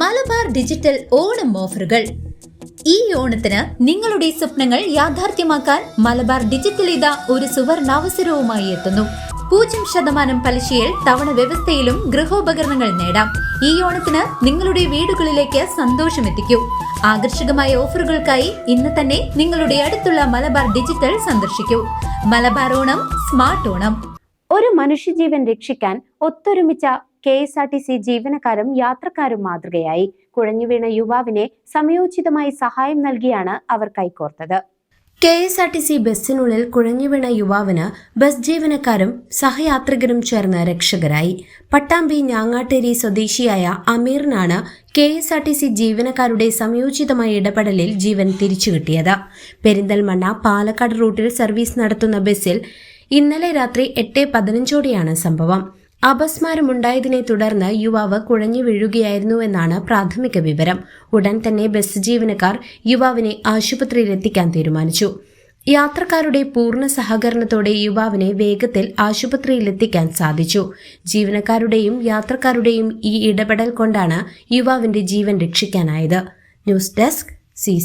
Malabar digital Onam ഓഫറുകൾ. ഈ ഓണത്തിന് നിങ്ങളുടെ സ്വപ്നങ്ങൾ യാഥാർത്ഥ്യമാക്കാൻ മലബാർ ഡിജിറ്റൽ ഇത ഒരു സുവർണാവസരവുമായി എത്തുന്നു. പൂജ്യം ശതമാനം പലിശയിൽ തവണ വ്യവസ്ഥയിലും ഗൃഹോപകരണങ്ങൾ നേടാം. ഈ ഓണത്തിന് നിങ്ങളുടെ വീടുകളിലേക്ക് സന്തോഷം എത്തിക്കൂ. ആകർഷകമായ ഓഫറുകൾക്കായി ഇന്ന് തന്നെ നിങ്ങളുടെ അടുത്തുള്ള മലബാർ ഡിജിറ്റൽ സന്ദർശിക്കൂ. മലബാർ ഓണം സ്മാർട്ട് ഓണം. ഒരു മനുഷ്യജീവൻ രക്ഷിക്കാൻ ഒത്തൊരുമിച്ച K S R T C ജീവനക്കാരും യാത്രക്കാരും മാതൃകയായി. കുഴഞ്ഞുവീണ യുവാവിനെ സമയോചിതമായി സഹായം നൽകിയാണ് അവർ കൈകോർത്തത്. K S R T C ബസ്സിനുള്ളിൽ കുഴഞ്ഞുവീണ യുവാവിന് ബസ് ജീവനക്കാരും സഹയാത്രികരും ചേർന്ന് രക്ഷകരായി. പട്ടാമ്പി ഞാങ്ങാട്ടേരി സ്വദേശിയായ അമീറിനാണ് K S R T C ജീവനക്കാരുടെ സംയോജിതമായ ഇടപെടലിൽ ജീവൻ തിരിച്ചു കിട്ടിയത് പെരിന്തൽമണ്ണ പാലക്കാട് റൂട്ടിൽ സർവീസ് നടത്തുന്ന ബസ്സിൽ ഇന്നലെ രാത്രി എട്ട് പതിനഞ്ചോടെയാണ് സംഭവം. അപസ്മാരമുണ്ടായതിനെ തുടർന്ന് യുവാവ് കുഴഞ്ഞു വീഴുകയായിരുന്നുവെന്നാണ് പ്രാഥമിക വിവരം. ഉടൻ തന്നെ ബസ് ജീവനക്കാർ യുവാവിനെ ആശുപത്രിയിലെത്തിക്കാൻ തീരുമാനിച്ചു. യാത്രക്കാരുടെ പൂർണ സഹകരണത്തോടെ യുവാവിനെ വേഗത്തിൽ ആശുപത്രിയിലെത്തിക്കാൻ സാധിച്ചു. ജീവനക്കാരുടെയും യാത്രക്കാരുടെയും ഈ ഇടപെടൽ കൊണ്ടാണ് യുവാവിന്റെ ജീവൻ രക്ഷിക്കാനായത്. News desk C